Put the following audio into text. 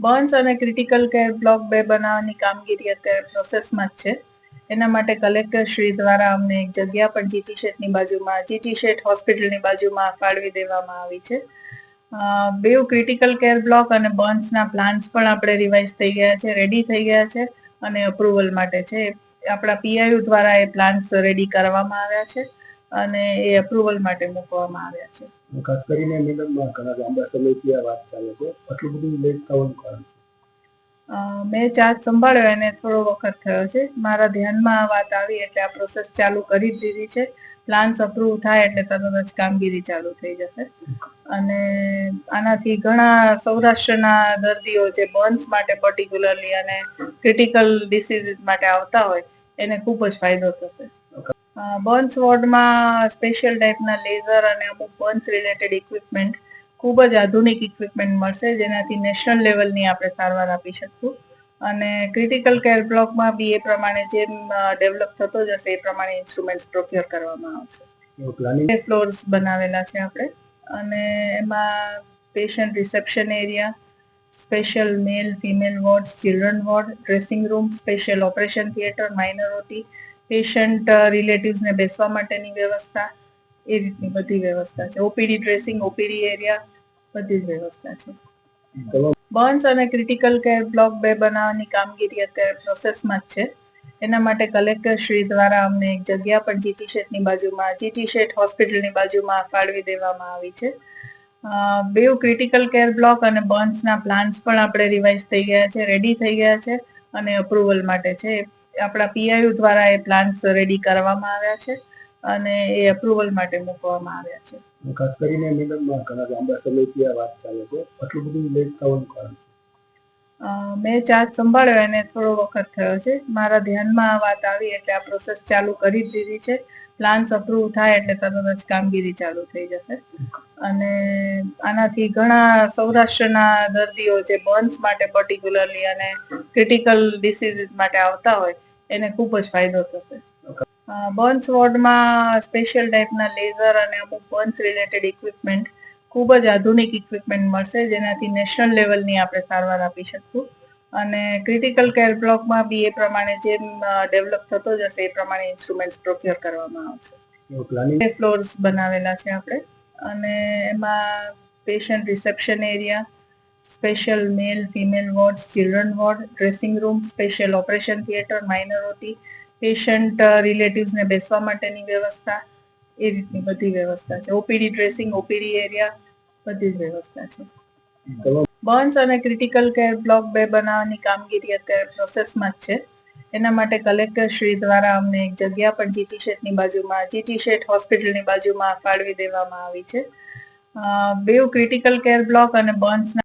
Burns અને critical care block બે બનાવવાની કામગીરી અત્યારે પ્રોસેસમાં જ છે. એના માટે કલેક્ટર શ્રી દ્વારા અમને એક જગ્યા પણ જીટી શેઠની બાજુમાં જીટી શેઠ હોસ્પિટલની બાજુમાં ફાળવી દેવામાં આવી છે. બે ક્રિટિકલ કેર બ્લોક અને બર્ન્સના પ્લાન્સ પણ આપણે રિવાઇઝ થઈ ગયા છે, રેડી થઈ ગયા છે અને અપ્રુવલ માટે છે. આપણા પીઆઈયુ દ્વારા એ પ્લાન્સ રેડી કરવામાં આવ્યા છે અને એ અપ્રુવલ માટે મૂકવામાં આવ્યા છે. ખાસ કરીને મેડમમાં ઘણા લાંબા સમયથી આ વાત ચાલે છે. આટલું બધું લેટ થવાનું કારણ મેં ચાર્જ સંભાળ્યો એને થોડો વખત થયો છે. મારા ધ્યાનમાં આ વાત આવી એટલે આ પ્રોસેસ ચાલુ કરી જ દીધી છે. પ્લાન્સ અપ્રૂવ થાય એટલે તરત જ કામગીરી ચાલુ થઈ જશે. અને આનાથી ઘણા સૌરાષ્ટ્રના દર્દીઓ જે બર્ન્સ માટે પર્ટિક્યુલરલી અને ક્રિટિકલ ડિસીઝીસ માટે આવતા હોય, એને ખૂબ જ ફાયદો થશે. બર્ન્સ વોર્ડમાં સ્પેશિયલ ટાઈપના લેઝર અને અમુક બર્ન્સ રિલેટેડ ઇક્વિપમેન્ટ ખૂબ જ આધુનિક ઇક્વિપમેન્ટ મળશે જેનાથી નેશનલ લેવલની આપણે સારવાર આપી શકશું. અને ક્રિટિકલ કેર બ્લોકમાં બી એ પ્રમાણે જેમ ડેવલપ થતો જશે એ પ્રમાણે ઇન્સ્ટ્રુમેન્ટ્સ પ્રોક્યોર કરવામાં આવશે. ફ્લોર્સ બનાવેલા છે આપણે. અને એમાં patient reception area special male female ward children ward dressing room special operation theatre minor OT patient રિલેટિવ્સને બેસવા માટેની વ્યવસ્થા એ રીતની બધી વ્યવસ્થા છે. ઓપીડી ડ્રેસિંગ ઓપીડી એરિયા બધી જ વ્યવસ્થા છે. બર્ન્સ અને ક્રિટિકલ કેર બ્લોક બે બનાવવાની કામગીરી અત્યારે પ્રોસેસમાં જ છે. એના માટે કલેક્ટર શ્રી દ્વારા અમને એક જગ્યા પણ જીટી શેઠની બાજુમાં જીટી શેઠ હોસ્પિટલની બાજુમાં ફાળવી દેવામાં આવી છે. બેઉ ક્રિટિકલ કેર બ્લોક અને બર્ન્સના પ્લાન્સ પણ આપણે રિવાઇઝ થઈ ગયા છે રેડી થઈ ગયા છે અને અપ્રુવલ માટે છે. આપણા પીઆઈયુ દ્વારા એ પ્લાન્સ રેડી કરવામાં આવ્યા છે અને એ અપ્રુવલ માટે મૂકવામાં આવ્યા છે. ખાસ કરીને મેડમ ઘણા લાંબા સમયથી આ વાત ચાલે છે. આટલું બધું લેટ થવાનું કારણ મેં ચાર્જ સંભાળ્યો એને થોડો વખત થયો છે. મારા ધ્યાનમાં આ વાત આવી એટલે આ પ્રોસેસ ચાલુ કરી દીધી છે. પ્લાન્સ અપ્રુવ થાય એટલે તરત જ કામગીરી ચાલુ થઈ જશે. અને આનાથી ઘણા સૌરાષ્ટ્રના દર્દીઓ જે બર્ન્સ માટે પર્ટિક્યુલરલી અને ક્રિટિકલ ડિસીઝીસ માટે આવતા હોય એને ખૂબ જ ફાયદો થશે. બર્ન્સ વોર્ડમાં સ્પેશિયલ ટાઈપના લેઝર અને અમુક બર્ન્સ રિલેટેડ ઇક્વિપમેન્ટ ખૂબ જ આધુનિક ઇક્વિપમેન્ટ મળશે જેનાથી નેશનલ લેવલની આપણે સારવાર આપી શકશું. અને ક્રિટિકલ કેર બ્લોકમાં બી એ પ્રમાણે જેમ ડેવલપ થતો જશે એ પ્રમાણે ઇન્સ્ટ્રુમેન્ટ્સ પ્રોક્યોર કરવામાં આવશે. ફ્લોર્સ બનાવેલા છે આપણે. અને એમાં patient reception area special male female ward children ward dressing room special operation theatre minor OT patient રિલેટિવ્સને બેસવા માટેની વ્યવસ્થા, એ રીતની બધી વ્યવસ્થા છે. ઓપીડી ડ્રેસિંગ ઓપીડી એરિયા બધી જ વ્યવસ્થા છે. બર્ન્સ અને ક્રિટિકલ કેર બ્લોક બે બનાવવાની કામગીરી અત્યારે પ્રોસેસમાં જ છે. એના માટે કલેક્ટર શ્રી દ્વારા અમને એક જગ્યા પણ જીટી શેઠની બાજુમાં જીટી શેઠ હોસ્પિટલની બાજુમાં ફાળવી દેવામાં આવી છે. બે ક્રિટિકલ કેર બ્લોક અને બર્ન્સના